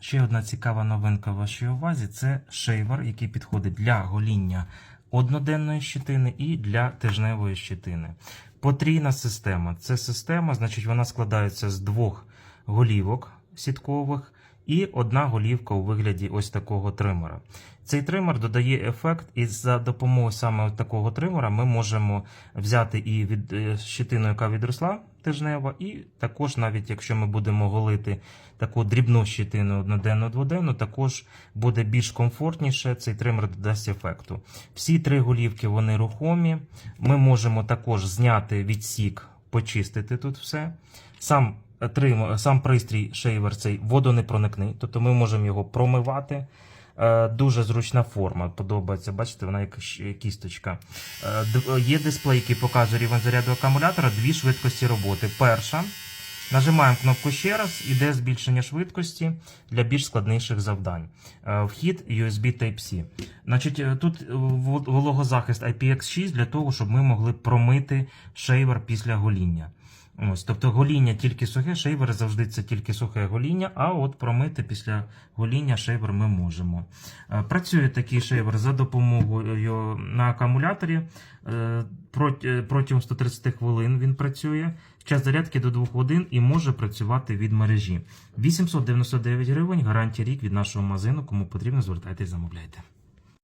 Ще одна цікава новинка в вашій увазі це шейвер, який підходить для гоління одноденної щитини і для тижневої щитини. Потрійна система. Це система, значить, вона складається з двох голівок сіткових і одна голівка у вигляді ось такого тримера. Цей тример додає ефект, і за допомогою саме такого тримера ми можемо взяти і від е, щитину, яка відросла тижнева, і також, навіть якщо ми будемо голити таку дрібну щитину одноденну дводенну, також буде більш комфортніше. Цей тример додасть ефекту. Всі три голівки вони рухомі. Ми можемо також зняти відсік, почистити тут все. Сам сам пристрій шейвер цей водонепроникний, тобто ми можемо його промивати. Е, Дуже зручна форма, подобається. Бачите, вона як кісточка. Е, Є дисплей, який показує рівень заряду акумулятора, дві швидкості роботи. Перша. Нажимаємо кнопку ще раз, іде збільшення швидкості для більш складніших завдань. Е, Вхід USB Type-C. Значить, е, тут е, вологозахист IPX6 для того, щоб ми могли промити шейвер після гоління. Ось, тобто гоління тільки сухе, шейвер завжди це тільки сухе гоління, а от промити після гоління шейвер ми можемо. Е, Працює такий шейвер за допомогою на акумуляторі. Е, е, Протягом 130 хвилин він працює. Час зарядки до 2 годин і може працювати від мережі. 899 гривень, гарантія рік від нашого магазину. Кому потрібно, звертайтесь, замовляйте.